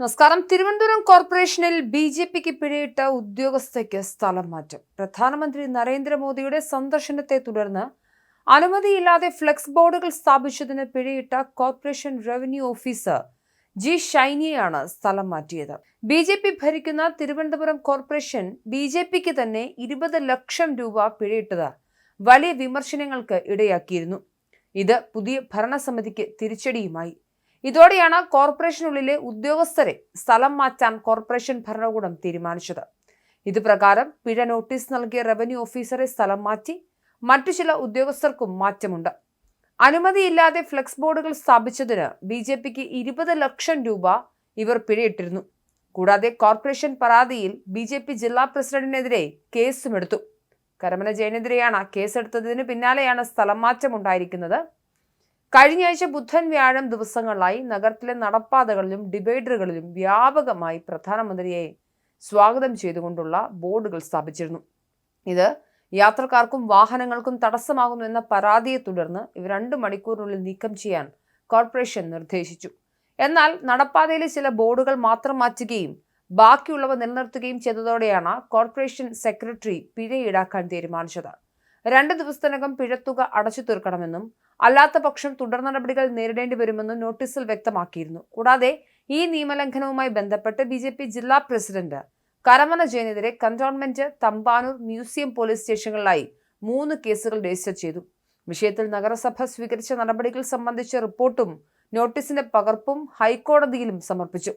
നമസ്കാരം. തിരുവനന്തപുരം കോർപ്പറേഷനിൽ B J പിക്ക് പിഴയിട്ട ഉദ്യോഗസ്ഥയ്ക്ക് സ്ഥലം മാറ്റം. പ്രധാനമന്ത്രി നരേന്ദ്രമോദിയുടെ സന്ദർശനത്തെ തുടർന്ന് അനുമതിയില്ലാതെ ഫ്ലെക്സ് ബോർഡുകൾ സ്ഥാപിച്ചതിന് പിഴയിട്ട കോർപ്പറേഷൻ റവന്യൂ ഓഫീസർ ജി ഷൈനിയാണ് സ്ഥലം മാറ്റിയത്. ബി ജെ പി ഭരിക്കുന്ന തിരുവനന്തപുരം കോർപ്പറേഷൻ ബി ജെ പിക്ക് തന്നെ ഇരുപത് ലക്ഷം രൂപ പിഴയിട്ടത് വലിയ വിമർശനങ്ങൾക്ക് ഇടയാക്കിയിരുന്നു. ഇത് പുതിയ ഭരണസമിതിക്ക് തിരിച്ചടിയുമായി. ഇതോടെയാണ് കോർപ്പറേഷനുള്ളിലെ ഉദ്യോഗസ്ഥരെ സ്ഥലം മാറ്റാൻ കോർപ്പറേഷൻ ഭരണകൂടം തീരുമാനിച്ചത്. ഇതുപ്രകാരം പിഴ നോട്ടീസ് നൽകിയ റവന്യൂ ഓഫീസറെ സ്ഥലം മാറ്റി മറ്റു ചില ഉദ്യോഗസ്ഥർക്കും മാറ്റമുണ്ട്. അനുമതിയില്ലാതെ ഫ്ലെക്സ് ബോർഡുകൾ സ്ഥാപിച്ചതിന് ബി ജെ പിക്ക് ഇരുപത് ലക്ഷം രൂപ ഇവർ പിഴയിട്ടിരുന്നു. കൂടാതെ കോർപ്പറേഷൻ പരാതിയിൽ ബി ജെ പി ജില്ലാ പ്രസിഡന്റിനെതിരെ കേസുമെടുത്തു കരമന ജയനെതിരെയാണ് കേസെടുത്തതിന് പിന്നാലെയാണ് സ്ഥലം മാറ്റം ബുദ്ധൻ ബുധൻ വ്യാഴം ദിവസങ്ങളിലായി നഗരത്തിലെ നടപ്പാതകളിലും ഡിവൈഡറുകളിലും വ്യാപകമായി പ്രധാനമന്ത്രിയെ സ്വാഗതം ചെയ്തുകൊണ്ടുള്ള ബോർഡുകൾ സ്ഥാപിച്ചിരുന്നു. ഇത് യാത്രക്കാർക്കും വാഹനങ്ങൾക്കും തടസ്സമാകുന്നു എന്ന പരാതിയെ തുടർന്ന് ഇവ രണ്ട് മണിക്കൂറിനുള്ളിൽ നീക്കം ചെയ്യാൻ കോർപ്പറേഷൻ നിർദ്ദേശിച്ചു. എന്നാൽ നടപ്പാതയിലെ ചില ബോർഡുകൾ മാത്രം മാറ്റുകയും ബാക്കിയുള്ളവ നിലനിർത്തുകയും ചെയ്തതോടെയാണ് കോർപ്പറേഷൻ സെക്രട്ടറി പിഴ ഈടാക്കാൻ തീരുമാനിച്ചത്. രണ്ട് ദിവസത്തിനകം പിഴത്തുക അടച്ചു തീർക്കണമെന്നും അല്ലാത്ത പക്ഷം തുടർ നടപടികൾ നേരിടേണ്ടി വരുമെന്നും നോട്ടീസിൽ വ്യക്തമാക്കിയിരുന്നു. കൂടാതെ ഈ നിയമലംഘനവുമായി ബന്ധപ്പെട്ട് ബി ജെ പി ജില്ലാ പ്രസിഡന്റ് കരമന ജയനെതിരെ കന്റോൺമെന്റ് തമ്പാനൂർ മ്യൂസിയം പോലീസ് സ്റ്റേഷനുകളിലായി മൂന്ന് കേസുകൾ രജിസ്റ്റർ ചെയ്തു. വിഷയത്തിൽ നഗരസഭ സ്വീകരിച്ച നടപടികൾ സംബന്ധിച്ച റിപ്പോർട്ടും നോട്ടീസിന്റെ പകർപ്പും ഹൈക്കോടതിയിലും സമർപ്പിച്ചു.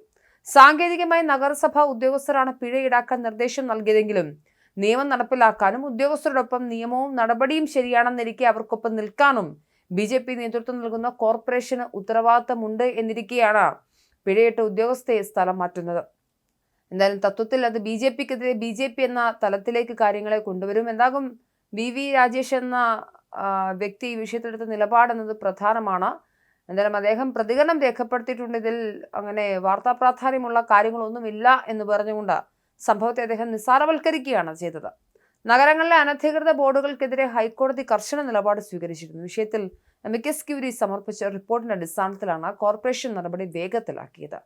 സാങ്കേതികമായി നഗരസഭാ ഉദ്യോഗസ്ഥരാണ് പിഴ ഈടാക്കാൻ നിർദ്ദേശം നൽകിയതെങ്കിലും നിയമം നടപ്പിലാക്കാനും ഉദ്യോഗസ്ഥരോടൊപ്പം നിയമവും നടപടിയും ശരിയാണെന്നിരിക്കെ അവർക്കൊപ്പം നിൽക്കാനും ബി ജെ പി നേതൃത്വം നൽകുന്ന കോർപ്പറേഷന് ഉത്തരവാദിത്തമുണ്ട് എന്നിരിക്കെയാണ് പിഴയിട്ട ഉദ്യോഗസ്ഥയെ സ്ഥലം മാറ്റുന്നത്. എന്തായാലും തത്വത്തിൽ അത് ബി ജെ പിക്കെതിരെ ബി ജെ പി എന്ന തലത്തിലേക്ക് കാര്യങ്ങളെ കൊണ്ടുവരും. എന്താകും? വി വി രാജേഷ് എന്ന വ്യക്തി ഈ വിഷയത്തിലെടുത്ത നിലപാടെന്നത് പ്രധാനമാണ്. എന്തായാലും അദ്ദേഹം പ്രതികരണം രേഖപ്പെടുത്തിയിട്ടുണ്ട്. ഇതിൽ അങ്ങനെ വാർത്താ പ്രാധാന്യമുള്ള കാര്യങ്ങളൊന്നുമില്ല എന്ന് പറഞ്ഞുകൊണ്ട് സംഭവത്തെ അദ്ദേഹം നിസ്സാരവൽക്കരിക്കുകയാണ് ചെയ്തത്. നഗരങ്ങളിലെ അനധികൃത ബോർഡുകൾക്കെതിരെ ഹൈക്കോടതി കർശന നിലപാട് സ്വീകരിച്ചിരുന്നു. വിഷയത്തിൽ എമിക്കസ് ക്യൂരി സമർപ്പിച്ച റിപ്പോർട്ടിന്റെ അടിസ്ഥാനത്തിലാണ് കോർപ്പറേഷൻ നടപടി വേഗത്തിലാക്കിയത്.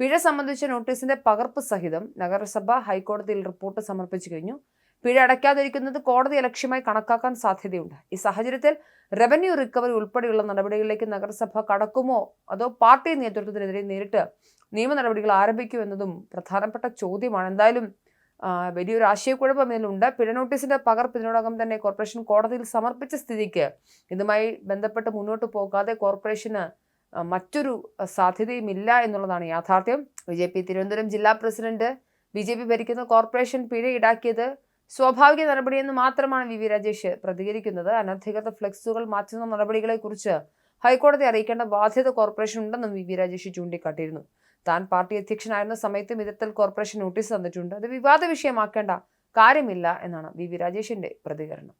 പിഴ സംബന്ധിച്ച നോട്ടീസിന്റെ പകർപ്പ് സഹിതം നഗരസഭ ഹൈക്കോടതിയിൽ റിപ്പോർട്ട് സമർപ്പിച്ചു കഴിഞ്ഞു. പിഴ അടയ്ക്കാതിരിക്കുന്നത് കോടതി ലക്ഷ്യമായി കണക്കാക്കാൻ സാധ്യതയുണ്ട്. ഈ സാഹചര്യത്തിൽ റവന്യൂ റിക്കവറി ഉൾപ്പെടെയുള്ള നടപടികളിലേക്ക് നഗരസഭ കടക്കുമോ? അതോ പാർട്ടി നേതൃത്വത്തിനെതിരെ നേരിട്ട് നിയമ നടപടികൾ ആരംഭിക്കുമെന്നതും പ്രധാനപ്പെട്ട ചോദ്യമാണ്. എന്തായാലും വലിയൊരു ആശയക്കുഴപ്പം ഇതിലുണ്ട് പിഴ നോട്ടീസിന്റെ പകർപ്പ് ഇതിനോടകം തന്നെ കോർപ്പറേഷൻ കോടതിയിൽ സമർപ്പിച്ച സ്ഥിതിക്ക് ഇതുമായി ബന്ധപ്പെട്ട് മുന്നോട്ട് പോകാതെ കോർപ്പറേഷന് മറ്റൊരു സാധ്യതയും സാധ്യതയുമില്ല എന്നുള്ളതാണ് യാഥാർത്ഥ്യം. ബി ജെ പി തിരുവനന്തപുരം ജില്ലാ പ്രസിഡന്റ് ബി ജെ പി ഭരിക്കുന്ന കോർപ്പറേഷൻ പിഴ ഈടാക്കിയത് സ്വാഭാവിക നടപടിയെന്ന് മാത്രമാണ് വി വി രാജേഷ് പ്രതികരിക്കുന്നത്. അനധികൃത ഫ്ലെക്സുകൾ മാറ്റുന്ന നടപടികളെക്കുറിച്ച് ഹൈക്കോടതി അറിയിക്കേണ്ട ബാധ്യത കോർപ്പറേഷൻ ഉണ്ടെന്നും വി വി രാജേഷ് ചൂണ്ടിക്കാട്ടിയിരുന്നു. താൻ പാർട്ടി അധ്യക്ഷനായിരുന്ന സമയത്തും ഇത്തരത്തിൽ കോർപ്പറേഷൻ നോട്ടീസ് തന്നിട്ടുണ്ട്. അത് വിവാദ വിഷയമാക്കേണ്ട കാര്യമില്ല എന്നാണ് വി വി രാജേഷിന്റെ പ്രതികരണം.